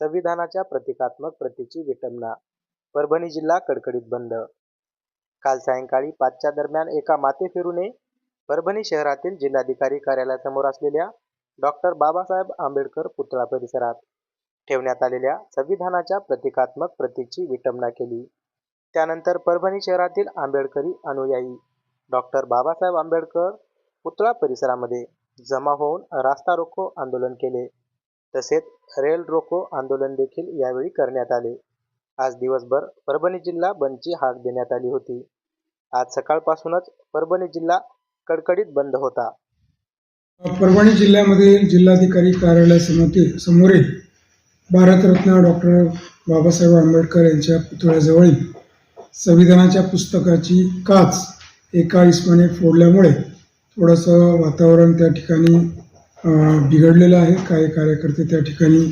संविधानाच्या प्रतिकात्मक प्रतीची विटंबना. परभणी जिल्हा कडकडीत बंद. काल सायंकाळी पाचच्या दरम्यान एका माथेफिरूने परभणी शहरातील जिल्हाधिकारी कार्यालयासमोर असलेल्या डॉक्टर बाबासाहेब आंबेडकर पुतळा परिसरात ठेवण्यात आलेल्या संविधानाच्या प्रतिकात्मक प्रतीची विटंबना केली. त्यानंतर परभणी शहरातील आंबेडकरी अनुयायी डॉक्टर बाबासाहेब आंबेडकर पुतळा परिसरामध्ये जमा होऊन रास्ता रोको आंदोलन केले. तसेच रेल रोको आंदोलन देखील यावेळी करण्यात आले. आज दिवसभर परभणी जिल्हा बंदची हाक देण्यात आली होती. आज सकाळपासूनच परभणी जिल्हा कडकडीत बंद होता. परभणी जिल्ह्यामध्ये जिल्हाधिकारी कार्यालयासमोर समोरील भारतरत्न डॉक्टर बाबासाहेब आंबेडकर यांच्या पुतळ्याजवळील संविधानाच्या पुस्तकाची काच एका इस्माने फोडल्यामुळे थोडंसं वातावरण त्या ठिकाणी बिघडलेलं आहे. काही कार्यकर्ते त्या ठिकाणी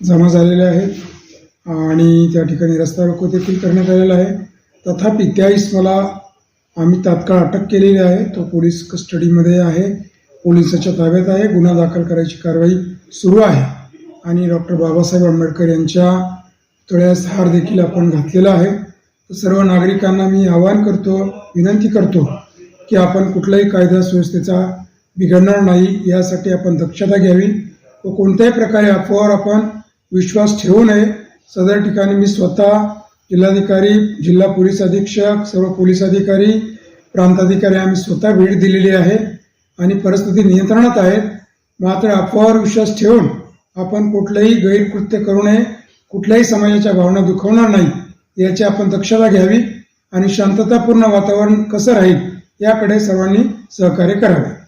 जमा झालेले आहेत आणि त्या ठिकाणी रस्ता रोको देखील करण्यात आलेला आहे. तथापि त्याहीस मला आम्ही तात्काळ अटक केलेली आहे. तो पोलीस कस्टडीमध्ये आहे. पोलिसाच्या ताब्यात आहे. गुन्हा दाखल करायची कारवाई सुरू आहे. आणि डॉक्टर बाबासाहेब आंबेडकर यांच्या तळ्यास हार देखील आपण घातलेला आहे. तर सर्व नागरिकांना मी आवाहन करतो विनंती करतो की आपण कुठलाही कायदा सुव्यवस्थेचा बिघडणार नाही यासाठी आपण दक्षता घ्यावी व कोणत्याही प्रकारे अफवावर आपण विश्वास ठेवू नये. सदर ठिकाणी मी स्वतः जिल्हाधिकारी जिल्हा पोलीस अधीक्षक सर्व पोलीस अधिकारी प्रांताधिकारी आम्ही स्वतः भेट दिलेली आहे आणि परिस्थिती नियंत्रणात आहे. मात्र अफवावर विश्वास ठेवून आपण कुठलंही गैरकृत्य करू नये कुठल्याही समाजाच्या भावना दुखवणार नाही याची आपण दक्षता घ्यावी आणि शांततापूर्ण वातावरण कसं राहील याकडे सर्वांनी सहकार्य करावे.